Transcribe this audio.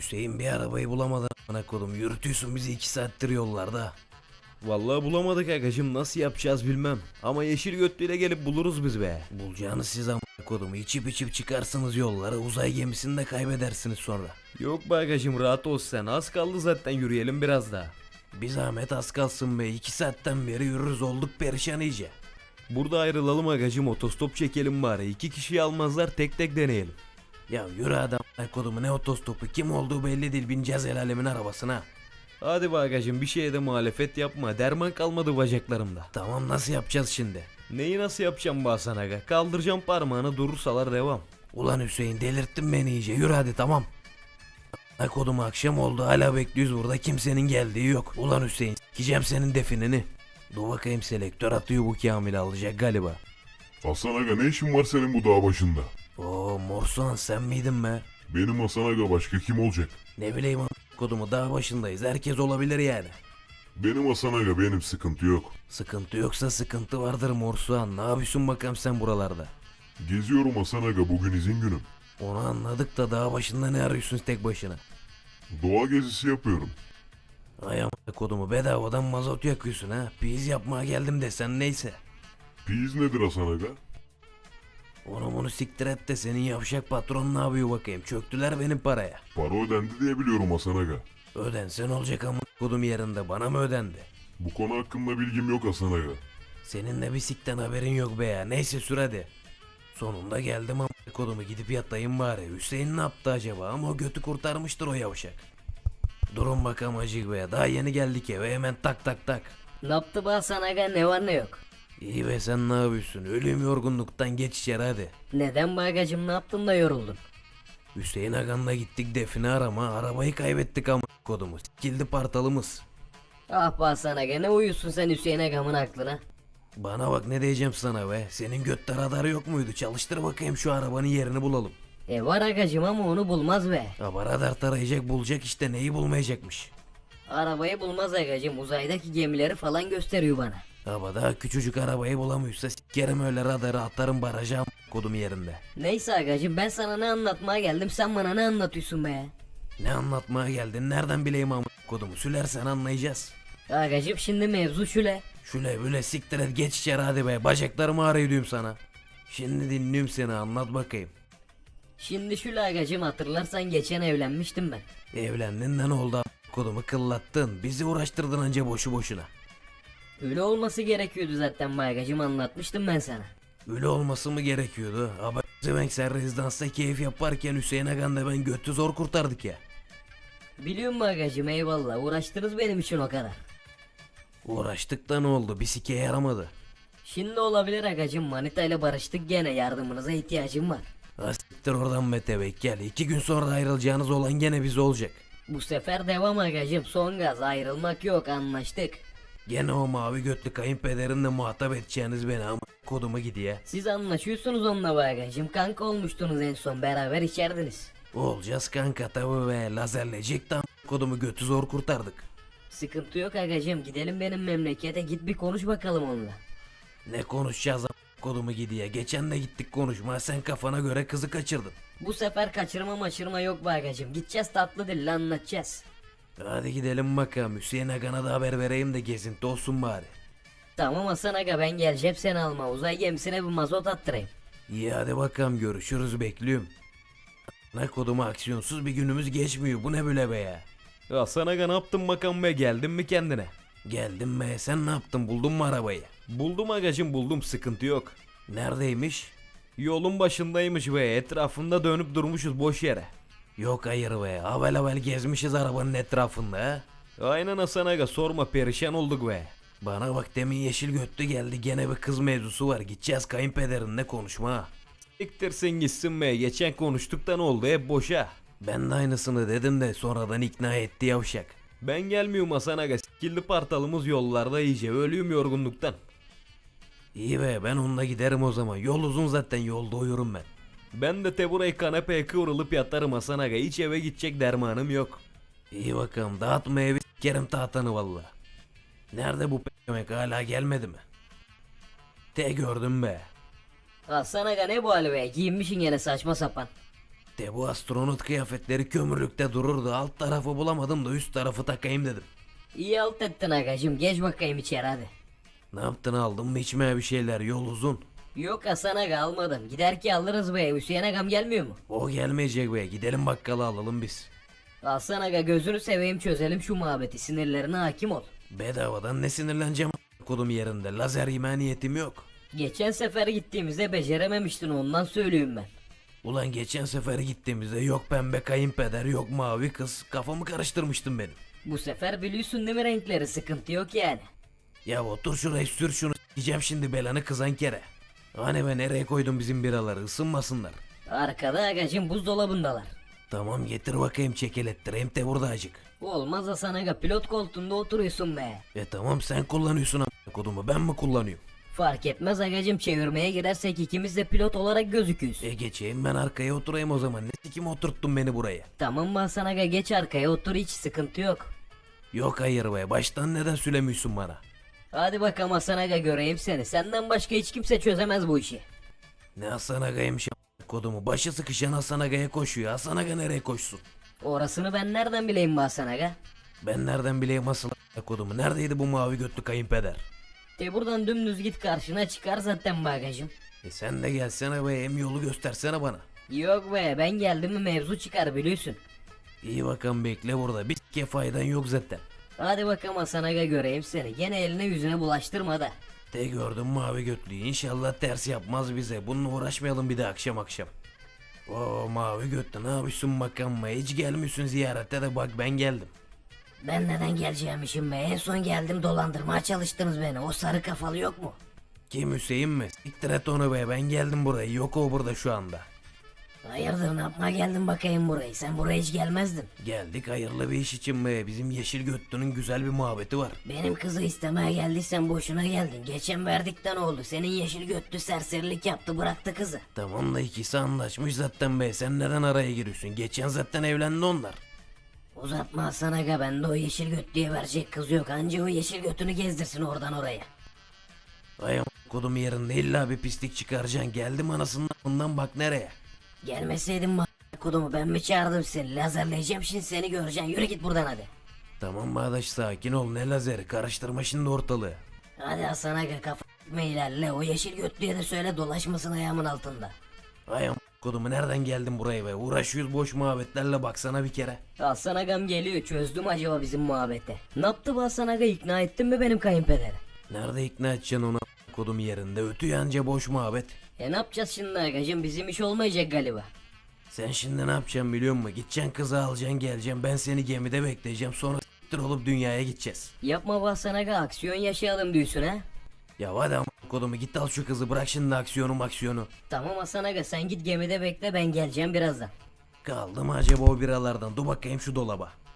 Hüseyin bir arabayı bulamadı amına kodum. Yürütüyorsun bizi iki saattir yollarda. Vallahi bulamadık agacım nasıl yapacağız bilmem. Ama yeşil götlüyle gelip buluruz biz be. Bulacağınız siz amına kodumu içip içip çıkarsınız yollara uzay gemisini de kaybedersiniz sonra. Yok be agacım rahat ol sen az kaldı zaten yürüyelim biraz daha. Bir zahmet az kalsın be iki saatten beri yürürüz olduk perişan iyice. Burada ayrılalım agacım otostop çekelim bari iki kişiyi almazlar tek tek deneyelim. Ya yürü adam ay kodumu ne otostopu kim olduğu belli değil bineceğiz el alemin arabasına. Hadi bagacım bir şeye de muhalefet yapma derman kalmadı bacaklarımda. Tamam nasıl yapacağız şimdi? Neyi nasıl yapacağım Bahasan aga? Kaldıracağım parmağını durursalar devam. Ulan Hüseyin delirttin beni iyice yürü hadi tamam. Kodum akşam oldu hala bekliyoruz burada kimsenin geldiği yok. Ulan Hüseyin sikeceğim senin definini. Dur bakayım selektör atıyor bu Kamil alacak galiba. Hasan Aga ne işin var senin bu dağ başında? Oo Morsuhan sen miydin be? Benim Hasan Aga başka kim olacak? Ne bileyim a- kodumu dağ başındayız herkes olabilir yani. Benim Hasan Aga benim sıkıntı yok. Sıkıntı yoksa sıkıntı vardır Morsuhan ne yapıyorsun bakalım sen buralarda? Geziyorum Hasan Aga bugün izin günüm. Onu anladık da dağ başında ne arıyorsun tek başına? Doğa gezisi yapıyorum. Ay amına kodumu bedavadan mazot yakıyorsun ha. Piz yapmaya geldim desen neyse. Piz nedir Hasan Aga? Onu bunu siktir et de senin yavşak patron ne yapıyor bakayım. Çöktüler benim paraya. Para ödendi diye biliyorum Hasan Aga. Ödensen olacak amına kodum yerinde bana mı ödendi? Bu konu hakkında bilgim yok Hasan Aga. Senin de bir sikten haberin yok be ya. Neyse sür hadi. Sonunda geldim amına kodumu gidip yatayım bari. Hüseyin ne yaptı acaba ama o götü kurtarmıştır o yavşak. Durun bakalım acık be. Daha yeni geldik eve hemen tak tak tak. Ne yaptı bana sana aga ne var ne yok. İyi be sen ne yapıyorsun? Ölüm yorgunluktan geç içeri hadi. Neden bagacım ne yaptın da yoruldun? Hüseyin Agan'la gittik define arama. Arabayı kaybettik ama kodumu. Sikildi partalımız. Ah be Hasan aga ne uyuyorsun sen Hüseyin agamın aklına. Bana bak ne diyeceğim sana be. Senin götte radar yok muydu? Çalıştır bakayım şu arabanın yerini bulalım. E var agacım ama onu bulmaz be. Ama radar tarayacak bulacak işte neyi bulmayacakmış. Arabayı bulmaz agacım uzaydaki gemileri falan gösteriyor bana. Ama daha küçücük arabayı bulamıyorsa sikerim öyle radarı atarım baraja kodum yerinde. Neyse agacım ben sana ne anlatmaya geldim sen bana ne anlatıyorsun be. Ne anlatmaya geldin nereden bileyim am kodumu sülersen anlayacağız. Agacım şimdi mevzu şöyle. Şöyle böyle siktir et geç içeri hadi be bacaklarımı ağrıyor diyorum sana. Şimdi dinliyorum seni anlat bakayım. Şimdi şöyle agacım hatırlarsan geçen evlenmiştim ben. Evlendin de ne oldu kodumu kıllattın bizi uğraştırdın anca boşu boşuna. Öyle olması gerekiyordu zaten bagacım anlatmıştım ben sana. Öyle olması mı gerekiyordu? Ama demek sen rezidansta keyif yaparken Hüseyin Agan'da ben götü zor kurtardık ya. Biliyor musun agacım eyvallah uğraştınız benim için o kadar. Uğraştık da ne oldu bir sike yaramadı. Şimdi olabilir agacım manita ile barıştık gene yardımınıza ihtiyacım var. Ha siktir oradan be tebek gel. İki gün sonra ayrılacağınız olan gene biz olacak. Bu sefer devam agacım son gaz ayrılmak yok anlaştık. Gene o mavi götlü kayınpederinle muhatap edeceğiniz beni ama kodumu gidiyor. Siz anlaşıyorsunuz onunla be agacım kanka olmuştunuz en son beraber içerdiniz. Olacağız kanka tabi be lazerleyecek tam kodumu götü zor kurtardık. Sıkıntı yok agacım gidelim benim memlekete git bir konuş bakalım onunla. Ne konuşacağız kodumu gidiyor. Geçen de gittik konuşmaya sen kafana göre kızı kaçırdın. Bu sefer kaçırma maçırma yok be agacım gideceğiz tatlı dille anlatacağız. Hadi gidelim bakalım Hüseyin Agan'a da haber vereyim de gezinti olsun bari. Tamam Hasan aga ben geleceğim seni alma uzay gemisine bir mazot attırayım. İyi hadi bakalım görüşürüz bekliyorum. Ne koduma aksiyonsuz bir günümüz geçmiyor bu ne böyle be ya. Ya sana ne yaptın bakalım be geldin mi kendine? Geldim be sen ne yaptın buldun mu arabayı? Buldum agacım buldum sıkıntı yok. Neredeymiş? Yolun başındaymış be etrafında dönüp durmuşuz boş yere. Yok hayır be havel havel gezmişiz arabanın etrafında. Aynen Hasan aga sorma perişan olduk be. Bana bak demin yeşil götlü geldi gene bir kız mevzusu var gideceğiz kayınpederinle konuşma. Siktirsin gitsin be geçen konuştuk da ne oldu hep boşa. Ben de aynısını dedim de sonradan ikna etti yavşak. Ben gelmiyorum Hasan aga sikildi partalımız yollarda iyice ölüyüm yorgunluktan. İyi be ben onunla giderim o zaman yol uzun zaten yolda uyurum ben. Ben de te burayı kanepeye kıvrılıp yatarım Hasan aga hiç eve gidecek dermanım yok. İyi bakalım dağıtma evi sikerim tahtanı valla. Nerede bu p***mek hala gelmedi mi? Te gördüm be. Hasan aga ne bu hali be giyinmişsin yine saçma sapan. De bu astronot kıyafetleri kömürlükte dururdu. Alt tarafı bulamadım da üst tarafı takayım dedim. İyi alt ettin agacım geç bakayım içeri hadi. Ne yaptın aldın mı içmeye bir şeyler yol uzun. Yok Hasan aga almadım. Gider ki alırız be. Hüseyin agam gelmiyor mu? O gelmeyecek be gidelim bakkala alalım biz. Hasan aga gözünü seveyim çözelim şu muhabbeti. Sinirlerine hakim ol. Bedavadan ne sinirleneceğim kodum yerinde. Lazer yeme niyetim yok. Geçen sefer gittiğimizde becerememiştin ondan söyleyeyim ben. Ulan geçen sefer gittiğimizde yok pembe kayınpeder yok mavi kız. Kafamı karıştırmıştın benim. Bu sefer biliyorsun değil mi renkleri sıkıntı yok yani. Ya otur şuraya sür şunu s**eceğim şimdi belanı kızan kere. Hani be nereye koydun bizim biraları ısınmasınlar. Arkada agacım buzdolabındalar. Tamam getir bakayım çekelettireyim de burada acık. Olmaz Hasan aga pilot koltuğunda oturuyorsun be. E tamam sen kullanıyorsun a** kodumu ben mi kullanıyorum? Fark etmez agacım çevirmeye girersek ikimiz de pilot olarak gözüküyoruz. E geçeyim ben arkaya oturayım o zaman. Ne kim oturttun beni buraya? Tamam mı Hasan aga geç arkaya otur hiç sıkıntı yok. Yok hayır be baştan neden söylemiyorsun bana? Hadi bakalım Hasan aga göreyim seni. Senden başka hiç kimse çözemez bu işi. Ne Hasan Aga'ymış a** kodumu. Başı sıkışan Hasan Aga'ya koşuyor. Hasan Aga nereye koşsun? Orasını ben nereden bileyim be Hasan aga? Ben nereden bileyim asıl a** kodumu. Neredeydi bu mavi götlü kayınpeder? De buradan dümdüz git karşına çıkar zaten bagajım. E sen de gelsene be hem yolu göstersene bana. Yok be ben geldim mi mevzu çıkar biliyorsun. İyi bakalım bekle burada. Bir s**ke faydan yok zaten. Hadi bakalım Hasan aga göreyim seni. Gene eline yüzüne bulaştırma da. De gördüm mavi götlüyü. İnşallah ters yapmaz bize. Bununla uğraşmayalım bir de akşam akşam. Oo mavi götlü ne yapıyorsun bakalım mı? Hiç gelmiyorsun ziyarete de bak ben geldim. Ben neden geleceğimişim be? En son geldim dolandırmaya çalıştınız beni. O sarı kafalı yok mu? Kim Hüseyin mi? Siktir et onu be ben geldim buraya. Yok o burada şu anda. Hayırdır ne yapmaya geldin bakayım burayı? Sen buraya hiç gelmezdin. Geldik hayırlı bir iş için be. Bizim yeşil götlünün güzel bir muhabbeti var. Benim kızı istemeye geldiysen boşuna geldin. Geçen verdikten oldu. Senin yeşil götlü serserilik yaptı bıraktı kızı. Tamam da ikisi anlaşmış zaten be. Sen neden araya giriyorsun? Geçen zaten evlendi onlar. Uzatma Hasan aga bende o yeşil götlüye verecek kız yok. Anca o yeşil götünü gezdirsin oradan oraya. Ay kodum yerinde illa bir pislik çıkaracaksın. Geldim anasından bundan bak nereye. Gelmeseydin ma kodumu ben mi çağırdım seni? Lazerleyeceğim şimdi seni göreceksin. Yürü git buradan hadi. Tamam Bağdaş sakin ol ne lazeri karıştırma şimdi ortalığı. Hadi Hasan aga kafa gitme ilerle. O yeşil götlüye de söyle dolaşmasın ayağımın altında. Ay am- kodumu nereden geldin buraya be? Uğraşıyoruz boş muhabbetlerle baksana bir kere. Hasan agam geliyor. Çözdüm acaba bizim muhabbeti. Ne yaptı bu Hasan aga? ikna ettin mi benim kayınpederi? Nerede ikna edeceksin onu kodum yerinde? Ötü yanca boş muhabbet. E ne yapacağız şimdi agacım? Bizim iş olmayacak galiba. Sen şimdi ne yapacaksın biliyor musun? Gideceksin kızı alacaksın geleceksin. Ben seni gemide bekleyeceğim. Sonra s**tir olup dünyaya gideceğiz. Yapma bu Hasan aga. Aksiyon yaşayalım diyorsun ha. Ya hadi am- kodumu git al şu kızı bırak şimdi aksiyonu maksiyonu. Tamam Hasan aga sen git gemide bekle ben geleceğim birazdan. Kaldı mı acaba o biralardan? Dur bakayım şu dolaba.